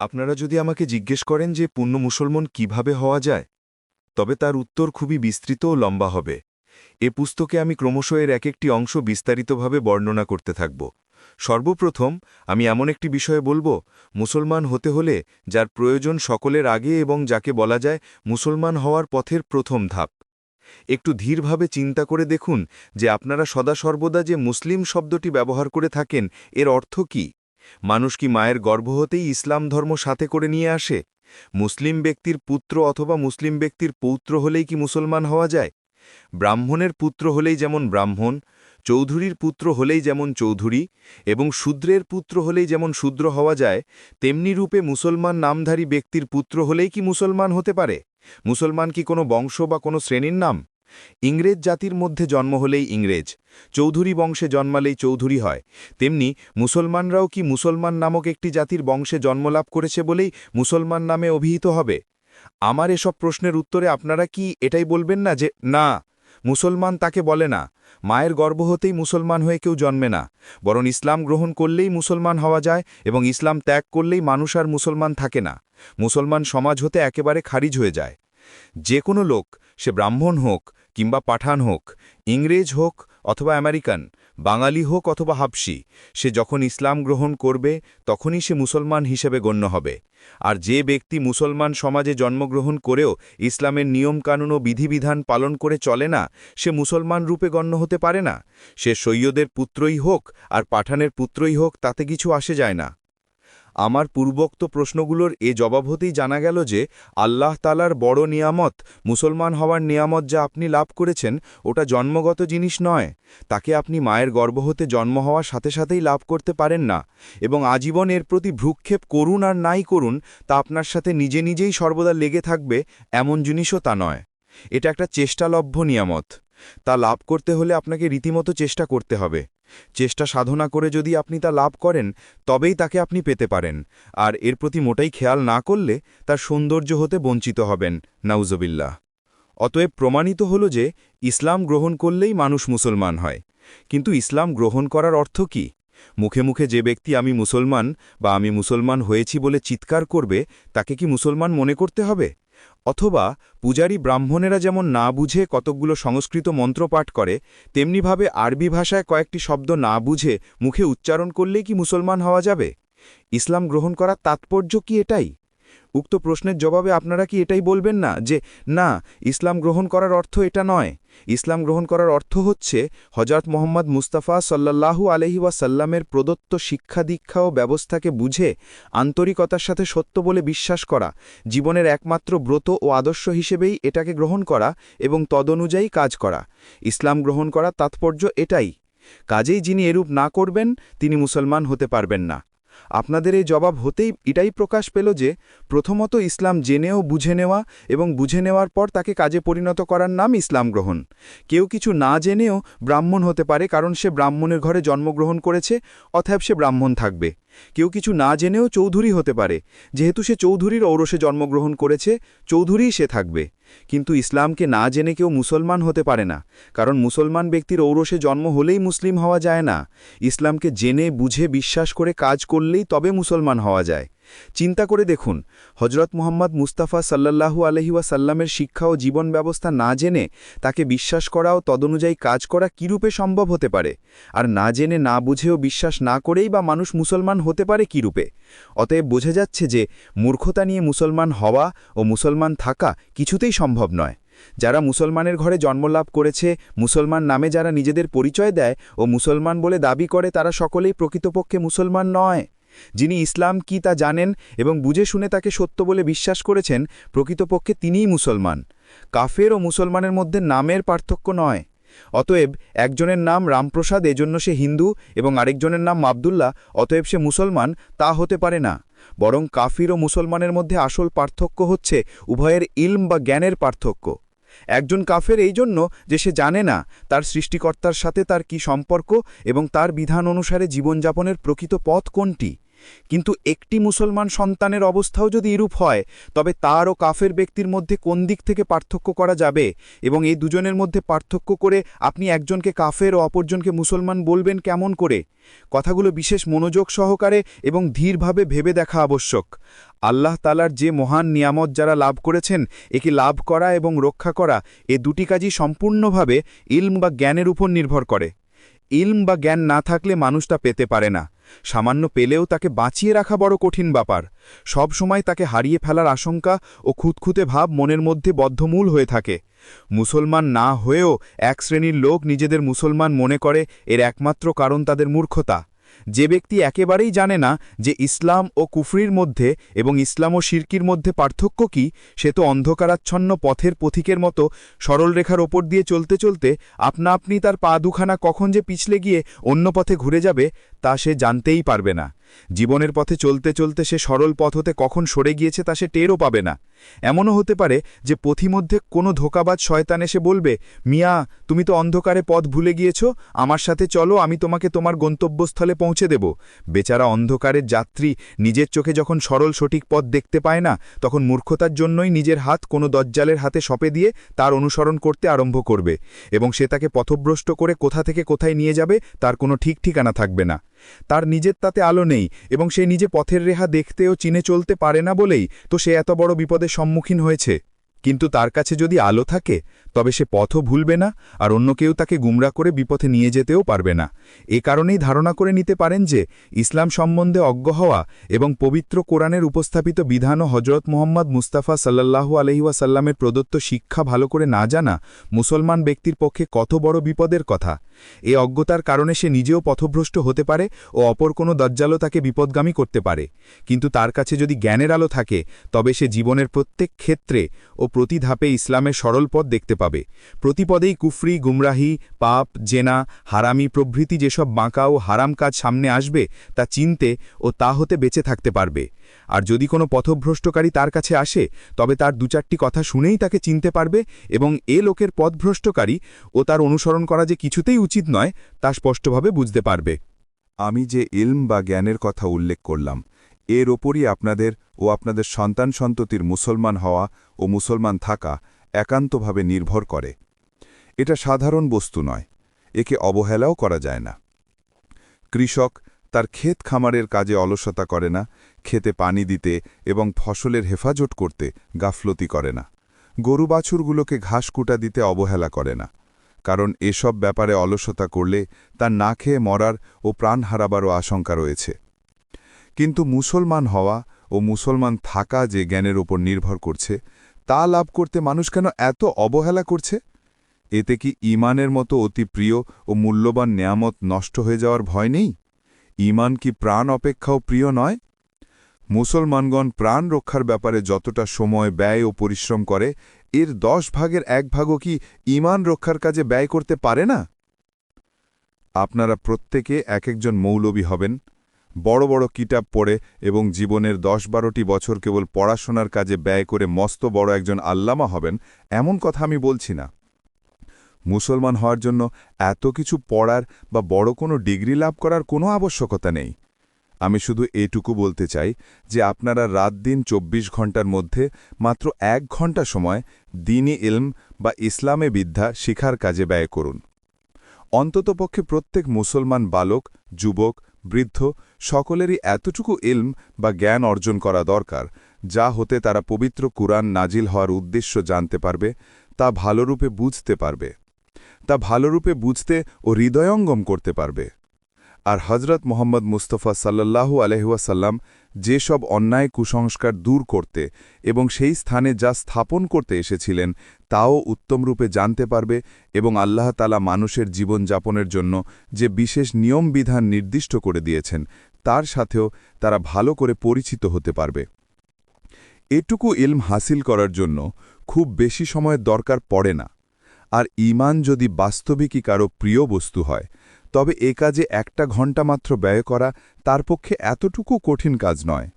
আপনারা যদি আমাকে জিজ্ঞেস করেন যে পূর্ণ মুসলমান কীভাবে হওয়া যায়, তবে তার উত্তর খুবই বিস্তৃত ও লম্বা হবে। এ পুস্তকে আমি ক্রমশ এর এক একটি অংশ বিস্তারিতভাবে বর্ণনা করতে থাকব। সর্বপ্রথম, আমি এমন একটি বিষয়ে বলব, মুসলমান হতে হলে যার প্রয়োজন সকলের আগে এবং যাকে বলা যায় মুসলমান হওয়ার পথের প্রথম ধাপ। একটু ধীরভাবে চিন্তা করে দেখুন যে আপনারা সদা সর্বদা যে মুসলিম শব্দটি ব্যবহার করে থাকেন, এর অর্থ কি? মানুষ কি মায়ের গর্ভ হতেই ইসলাম ধর্ম সাথে করে নিয়ে আসে? মুসলিম ব্যক্তির পুত্র অথবা মুসলিম ব্যক্তির পৌত্র হলেই কি মুসলমান হওয়া যায়? ব্রাহ্মণের পুত্র হলেই যেমন ব্রাহ্মণ, চৌধুরীর পুত্র হলেই যেমন চৌধুরী এবং শূদ্রের পুত্র হলেই যেমন শূদ্র হওয়া যায়, তেমনি রূপে মুসলমান নামধারী ব্যক্তির পুত্র হলেই কি মুসলমান হতে পারে? মুসলমান কি কোনো বংশ বা কোনো শ্রেণির নাম? ইংরেজ জাতির মধ্যে জন্ম হলেই ইংরেজ, চৌধুরী বংশে জন্মালেই চৌধুরী হয়, তেমনি মুসলমানরাও কি মুসলমান নামক একটি জাতির বংশে জন্মলাভ করেছে বলেই মুসলমান নামে অভিহিত হবে? আমার এসব প্রশ্নের উত্তরে আপনারা কি এটাই বলবেন না যে, না, মুসলমান তাকে বলে না, মায়ের গর্ব হতেই মুসলমান হয়ে কেউ জন্মে না, বরং ইসলাম গ্রহণ করলেই মুসলমান হওয়া যায় এবং ইসলাম ত্যাগ করলেই মানুষ আর মুসলমান থাকে না, মুসলমান সমাজ হতে একেবারে খারিজ হয়ে যায়। যে কোনো লোক, সে ব্রাহ্মণ হোক কিংবা পাঠান হোক, ইংরেজ হোক অথবা আমেরিকান, বাঙালি হোক অথবা হাবসি সে যখন ইসলাম গ্রহণ করবে, তখনই সে মুসলমান হিসেবে গণ্য হবে। আর যে ব্যক্তি মুসলমান সমাজে জন্মগ্রহণ করেও ইসলামের নিয়মকানুন ও বিধিবিধান পালন করে চলে না, সে মুসলমান রূপে গণ্য হতে পারে না। সে সৈয়দের পুত্রই হোক আর পাঠানের পুত্রই হোক, তাতে কিছু আসে যায় না। আমার পূর্বোক্ত প্রশ্নগুলোর এ জবাব হতেই জানা গেল যে, আল্লাহ তালার বড় নিয়ামত, মুসলমান হওয়ার নিয়ামত যা আপনি লাভ করেছেন, ওটা জন্মগত জিনিস নয়। তাকে আপনি মায়ের গর্ভ হতে জন্ম হওয়ার সাথে সাথেই লাভ করতে পারেন না। এবং আজীবন এর প্রতি ভ্রুক্ষেপ করুন আর নাই করুন, তা আপনার সাথে নিজে নিজেই সর্বদা লেগে থাকবে, এমন জিনিসও তা নয়। এটা একটা চেষ্টালভ্য নিয়ামত। তা লাভ করতে হলে আপনাকে রীতিমতো চেষ্টা করতে হবে। চেষ্টা সাধনা করে যদি আপনি তা লাভ করেন, তবেই তাকে আপনি পেতে পারেন। আর এর প্রতি মোটাই খেয়াল না করলে তার সৌন্দর্য হতে বঞ্চিত হবেন। নাউজবিল্লা অতএব প্রমাণিত হল যে, ইসলাম গ্রহণ করলেই মানুষ মুসলমান হয়। কিন্তু ইসলাম গ্রহণ করার অর্থ কি? মুখে মুখে যে ব্যক্তি আমি মুসলমান বা আমি মুসলমান হয়েছি বলে চিৎকার করবে, তাকে কি মুসলমান মনে করতে হবে? অথবা পূজারী ব্রাহ্মণেরা যেমন না বুঝে কতকগুলো সংস্কৃত মন্ত্র পাঠ করে, তেমনিভাবে আরবি ভাষায় কয়েকটি শব্দ না বুঝে মুখে উচ্চারণ করলেই কি মুসলমান হওয়া যাবে? ইসলাম গ্রহণ করার তাৎপর্য কি এটাই? উক্ত প্রশ্নের জবাবে আপনারা কি এটাই বলবেন না যে, না, ইসলাম গ্রহণ করার অর্থ এটা নয়। ইসলাম গ্রহণ করার অর্থ হচ্ছে হজরত মোহাম্মদ মুস্তাফা সাল্লাল্লাহু আলহি ওয়াসাল্লামের প্রদত্ত শিক্ষা দীক্ষা ও ব্যবস্থাকে বুঝে আন্তরিকতার সাথে সত্য বলে বিশ্বাস করা, জীবনের একমাত্র ব্রত ও আদর্শ হিসেবেই এটাকে গ্রহণ করা এবং তদনুযায়ী কাজ করা। ইসলাম গ্রহণ করা তাৎপর্য এটাই। কাজেই যিনি এরূপ না করবেন, তিনি মুসলমান হতে পারবেন না। আপনাদের এই জবাব হতেই এটাই প্রকাশ পেল যে, প্রথমত ইসলাম জেনেও বুঝে নেওয়া এবং বুঝে নেওয়ার পর তাকে কাজে পরিণত করার নাম ইসলাম গ্রহণ। কেউ কিছু না জেনেও ব্রাহ্মণ হতে পারে কারণ সে ব্রাহ্মণের ঘরে জন্মগ্রহণ করেছে অথব সে ব্রাহ্মণ থাকবে। কেউ কিছু না জেনেও চৌধুরী হতে পারে। যেহেতু সে চৌধুরীর ঔরসে জন্মগ্রহণ করেছে, চৌধুরীই সে থাকবে। কিন্তু ইসলামকে না জেনে কেউ মুসলমান হতে পারে না, কারণ মুসলমান ব্যক্তির ঔরসে জন্ম হলেই মুসলিম হওয়া যায় না। ইসলামকে জেনে, বুঝে, বিশ্বাস করে কাজ করলেই তবে মুসলমান হওয়া যায়। চিন্তা করে দেখুন হজরত মুহাম্মদ মুস্তাফা সাল্লাল্লাহু আলহিউসাল্লামের শিক্ষা ও জীবন ব্যবস্থা না জেনে তাকে বিশ্বাস করা ও তদনুযায়ী কাজ করা কীরূপে সম্ভব হতে পারে? আর না জেনে না বুঝেও বিশ্বাস না করেই বা মানুষ মুসলমান হতে পারে কীরূপে? অতএব বোঝা যাচ্ছে যে, মূর্খতা নিয়ে মুসলমান হওয়া ও মুসলমান থাকা কিছুতেই সম্ভব নয়। যারা মুসলমানের ঘরে জন্মলাভ করেছে, মুসলমান নামে যারা নিজেদের পরিচয় দেয় ও মুসলমান বলে দাবি করে, তারা সকলেই প্রকৃতপক্ষে মুসলমান নয়। যিনি ইসলাম কি তা জানেন এবং বুঝে শুনে তাকে সত্য বলে বিশ্বাস করেছেন, প্রকৃতপক্ষে তিনিই মুসলমান। কাফের ও মুসলমানের মধ্যে নামের পার্থক্য নয়। অতএব একজনের নাম রামপ্রসাদ, এজন্য সে হিন্দু এবং আরেকজনের নাম আবদুল্লাহ, অতএব সে মুসলমান, তা হতে পারে না। বরং কাফির ও মুসলমানের মধ্যে আসল পার্থক্য হচ্ছে উভয়ের ইলম বা জ্ঞানের পার্থক্য। একজন কাফের এই জন্য যে সে জানে না, তার সৃষ্টিকর্তার সাথে তার কি সম্পর্ক এবং তার বিধান অনুসারে জীবনযাপনের প্রকৃত পথ কোনটি? কিন্তু একটি মুসলমান সন্তানের অবস্থাও যদি এরূপ হয়, তবে তার ও কাফের ব্যক্তির মধ্যে কোন দিক থেকে পার্থক্য করা যাবে? এবং এই দুজনের মধ্যে পার্থক্য করে আপনি একজনকে কাফের ও অপরজনকে মুসলমান বলবেন কেমন করে? কথাগুলো বিশেষ মনোযোগ সহকারে এবং ধীরভাবে ভেবে দেখা আবশ্যক। আল্লাহ তালার যে মহান নিয়ামত যারা লাভ করেছেন, একে লাভ করা এবং রক্ষা করা, এ দুটি কাজই সম্পূর্ণভাবে ইলম বা জ্ঞানের উপর নির্ভর করে। ইলম বা জ্ঞান না থাকলে মানুষটা পেতে পারে না। সামান্য পেলেও তাকে বাঁচিয়ে রাখা বড় কঠিন ব্যাপার। সব সময় তাকে হারিয়ে ফেলার আশঙ্কা ও খুঁতখুঁতে ভাব মনের মধ্যে বদ্ধমূল হয়ে থাকে। মুসলমান না হয়েও এক শ্রেণির লোক নিজেদের মুসলমান মনে করে, এর একমাত্র কারণ তাদের মূর্খতা। যে ব্যক্তি একেবারেই জানে না যে ইসলাম ও কুফরির মধ্যে এবং ইসলাম ও শিরকির মধ্যে পার্থক্য কি, সে তো অন্ধকারাচ্ছন্ন পথের পথিকের মতো সরলরেখার ওপর দিয়ে চলতে চলতে আপনা আপনি তার পা দুখানা কখন যে পিছলে গিয়ে অন্য পথে ঘুরে যাবে, তা সে জানতেই পারবে না। জীবনের পথে চলতে চলতে সে সরল পথ হতে কখন সরে গিয়েছে তা সে টেরও পাবে না। এমনও হতে পারে যে পথিমধ্যে কোনো ধোকাবাজ শয়তান এসে বলবে, মিয়া, তুমি তো অন্ধকারে পথ ভুলে গিয়েছ, আমার সাথে চলো, আমি তোমাকে তোমার গন্তব্যস্থলে পৌঁছে দেব। বেচারা অন্ধকারের যাত্রী নিজের চোখে যখন সরল সঠিক পথ দেখতে পায় না, তখন মূর্খতার জন্যই নিজের হাত কোনো দজ্জালের হাতে সপে দিয়ে তার অনুসরণ করতে আরম্ভ করবে এবং সে তাকে পথভ্রষ্ট করে কোথা থেকে কোথায় নিয়ে যাবে, তার কোনো ঠিক ঠিকানা থাকবে না। তার নিজের তাতে আলো নেই। এবং সে নিজে পথের রেহা দেখতেও চিনে চলতে পারে না বলেই তো সে এত বড় বিপদের সম্মুখীন হয়েছে। কিন্তু তার কাছে যদি আলো থাকে, তবে সে পথও ভুলবে না আর অন্য কেউ তাকে গুমরা করে বিপথে নিয়ে যেতেও পারবে না। এ কারণেই ধারণা করে নিতে পারেন যে, ইসলাম সম্বন্ধে অজ্ঞ হওয়া এবং পবিত্র কোরআনের উপস্থাপিত বিধান ও হজরত মোহাম্মদ মুস্তাফা সাল্লাল্লাহু আলহিউসাল্লামের প্রদত্ত শিক্ষা ভালো করে না জানা মুসলমান ব্যক্তির পক্ষে কত বড় বিপদের কথা। এ অজ্ঞতার কারণে সে নিজেও পথভ্রষ্ট হতে পারে ও অপর কোনো দজ্জালও তাকে বিপদগামী করতে পারে। কিন্তু তার কাছে যদি জ্ঞানের আলো থাকে, তবে সে জীবনের প্রত্যেক ক্ষেত্রে ও প্রতি ধাপে ইসলামের সরল পথ দেখতে পাবে। প্রতিপদেই কুফরি, গুমরাহি, পাপ, জেনা, হারামি প্রভৃতি যেসব বাঁকা ও হারাম কাজ সামনে আসবে, তা চিনতে ও তা হতে বেঁচে থাকতে পারবে। আর যদি কোনো পথভ্রষ্টকারী তার কাছে আসে, তবে তার দু চারটি কথা শুনেই তাকে চিনতে পারবে এবং এ লোকের পথভ্রষ্টকারী ও তার অনুসরণ করা যে কিছুতেই উচিত নয়, তা স্পষ্টভাবে বুঝতে পারবে। আমি যে ইলম বা জ্ঞানের কথা উল্লেখ করলাম এর ওপরই আপনাদের ও আপনাদের সন্তান সন্ততির মুসলমান হওয়া ও মুসলমান থাকা একান্তভাবে নির্ভর করে। এটা সাধারণ বস্তু নয়, একে অবহেলাও করা যায় না। কৃষক তার ক্ষেত খামারের কাজে অলসতা করে না, খেতে পানি দিতে এবং ফসলের হেফাজত করতে গাফলতি করে না। গরু বাছুরগুলোকে ঘাস কুটা দিতে অবহেলা করে না, কারণ এসব ব্যাপারে অলসতা করলে তার না খেয়ে মরার ও প্রাণ হারাবারও আশঙ্কা রয়েছে। কিন্তু মুসলমান হওয়া ও মুসলমান থাকা যে জ্ঞানের ওপর নির্ভর করছে, তা লাভ করতে মানুষ কেন এত অবহেলা করছে? এতে কি ইমানের মতো অতি প্রিয় ও মূল্যবান নেয়ামত নষ্ট হয়ে যাওয়ার ভয় নেই? ইমান কি প্রাণ অপেক্ষাও প্রিয় নয়? মুসলমানগণ প্রাণ রক্ষার ব্যাপারে যতটা সময় ব্যয় ও পরিশ্রম করে, এর দশ ভাগের এক ভাগও কি ইমান রক্ষার কাজে ব্যয় করতে পারে না? আপনারা প্রত্যেকে এক একজন মৌলবী হবেন বড় বড় কিতাব পড়ে এবং জীবনের দশ বারোটি বছর কেবল পড়াশোনার কাজে ব্যয় করে মস্ত বড় একজন আল্লামা হবেন, এমন কথা আমি বলছি না। মুসলমান হওয়ার জন্য এত কিছু পড়ার বা বড় কোনো ডিগ্রি লাভ করার কোনো আবশ্যকতা নেই। আমি শুধু এটুকু বলতে চাই যে আপনারা রাত দিন ২৪ ঘণ্টার মধ্যে মাত্র এক ঘণ্টা সময় দিনী ইলম বা ইসলামে বিদ্যা শিখার কাজে ব্যয় করুন। অন্ততপক্ষে প্রত্যেক মুসলমান বালক, যুবক, বৃদ্ধ সকলেরই এতটুকু ইলম বা জ্ঞান অর্জন করা দরকার, যা হতে তারা পবিত্র কুরআন নাজিল হওয়ার উদ্দেশ্য জানতে পারবে, তা ভালোরূপে বুঝতে পারবে। তা ভালোরূপে বুঝতে ও হৃদয়ঙ্গম করতে পারবে। আর হজরত মোহাম্মদ মুস্তফা সাল্লাল্লাহু আলহুয়াসাল্লাম যেসব অন্যায় কুসংস্কার দূর করতে এবং সেই স্থানে যা স্থাপন করতে এসেছিলেন, তাও উত্তমরূপে জানতে পারবে এবং আল্লাহ তালা মানুষের জীবনযাপনের জন্য যে বিশেষ নিয়মবিধান নির্দিষ্ট করে দিয়েছেন তার সাথেও তারা ভালো করে পরিচিত হতে পারবে। এটুকু ইলম হাসিল করার জন্য খুব বেশি সময়ের দরকার পড়ে না। আর ইমান যদি বাস্তবিকই কারও প্রিয় বস্তু হয়, তবে এ কাজে একটা ঘণ্টা মাত্র ব্যয় করা তার পক্ষে এতটুকু কঠিন কাজ নয়।